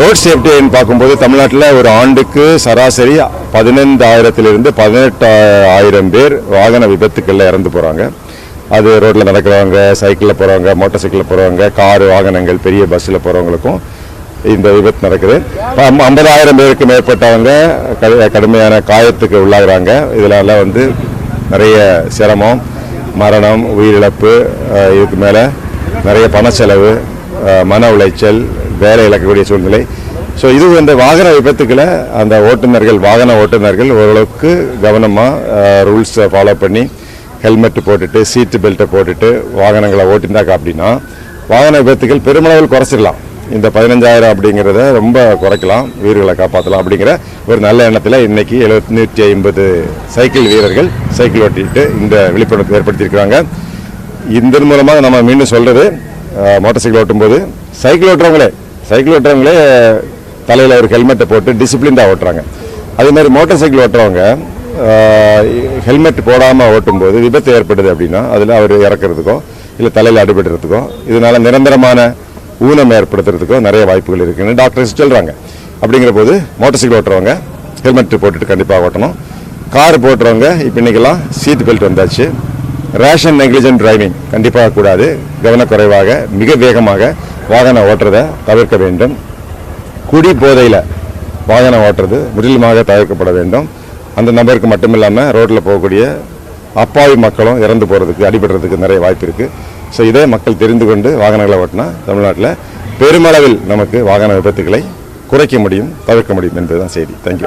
Road சேஃப்டின்னு பார்க்கும்போது தமிழ்நாட்டில் ஒரு ஆண்டுக்கு சராசரி பதினைந்தாயிரத்திலிருந்து பதினெட்டு ஆயிரம் பேர் வாகன விபத்துக்களில் இறந்து போகிறாங்க அது ரோட்டில் நடக்கிறவங்க சைக்கிளில் போகிறவங்க மோட்டார் சைக்கிளில் போகிறவங்க காரு வாகனங்கள் பெரிய பஸ்ஸில் போகிறவங்களுக்கும் இந்த விபத்து நடக்குது. ஐம்பதாயிரம் பேருக்கு மேற்பட்டவங்க கடுமையான காயத்துக்கு உள்ளாகிறாங்க. இதனால வந்து நிறைய சிரமம் மரணம் உயிரிழப்பு இதுக்கு மேலே நிறைய பணச்செலவு செலவு மன உளைச்சல் வேலை இழக்கக்கூடிய சூழ்நிலை. ஸோ இது இந்த வாகன விபத்துக்களை அந்த ஓட்டுநர்கள் வாகன ஓட்டுநர்கள் ஓரளவுக்கு கவனமாக ரூல்ஸை ஃபாலோ பண்ணி ஹெல்மெட் போட்டுட்டு சீட்டு பெல்ட்டை போட்டுட்டு வாகனங்களை ஓட்டினாக்கா அப்படின்னா வாகன விபத்துகள் பெருமளவில் குறைச்சிடலாம். இந்த பதினஞ்சாயிரம் அப்படிங்கிறத ரொம்ப குறைக்கலாம் வீரர்களை காப்பாற்றலாம் அப்படிங்கிற ஒரு நல்ல எண்ணத்தில் இன்னைக்கு எழுபத்தி நூற்றி ஐம்பது சைக்கிள் வீரர்கள் சைக்கிள் ஓட்டிட்டு இந்த விழிப்புணர்வு ஏற்படுத்தியிருக்கிறாங்க. இதன் மூலமாக நம்ம மீண்டும் சொல்கிறது மோட்டார் சைக்கிள் ஓட்டும்போது சைக்கிள் ஓட்டுறவங்களே சைக்கிள் ஓட்டுறவங்களே தலையில் ஒரு ஹெல்மெட்டை போட்டு டிசிப்ளின்டாக ஓட்டுறாங்க. அதே மாதிரி மோட்டார் சைக்கிள் ஓட்டுறவங்க ஹெல்மெட் போடாமல் ஓட்டும்போது விபத்து ஏற்படுது அப்படின்னா அதில் அவர் இறக்கிறதுக்கோ இல்லை தலையில் அடிபடுறதுக்கோ இதனால் நிரந்தரமான ஊனம் ஏற்படுத்துறதுக்கோ நிறைய வாய்ப்புகள் இருக்குன்னு டாக்டர்ஸ் சொல்கிறாங்க அப்படிங்கிற போது மோட்டார் சைக்கிள் ஓட்டுறவங்க ஹெல்மெட் போட்டுட்டு கண்டிப்பாக ஓட்டணும். கார் போட்டுறவங்க இப்போ இன்றைக்கெல்லாம் சீட் பெல்ட் வந்தாச்சு. ரேஷன் நெக்லிஜென்ட் டிரைவிங் கண்டிப்பாக கூடாது. கவனக்குறைவாக மிக வேகமாக வாகனம் ஓட்டுறதை தவிர்க்க வேண்டும். குடி போதையில் வாகனம் ஓட்டுறது முற்றிலுமாக தவிர்க்கப்பட வேண்டும். அந்த நபருக்கு மட்டும் இல்லாமல் ரோட்டில் போகக்கூடிய அப்பாவி மக்களும் இறந்து போகிறதுக்கு அடிபடுறதுக்கு நிறைய வாய்ப்பு இருக்குது ஸோ இதே மக்கள் தெரிந்து கொண்டு வாகனங்களை ஓட்டினா தமிழ்நாட்டில் பெருமளவில் நமக்கு வாகன விபத்துக்களை குறைக்க முடியும் தவிர்க்க முடியும் என்பதுதான் செய்தி. தேங்க்யூ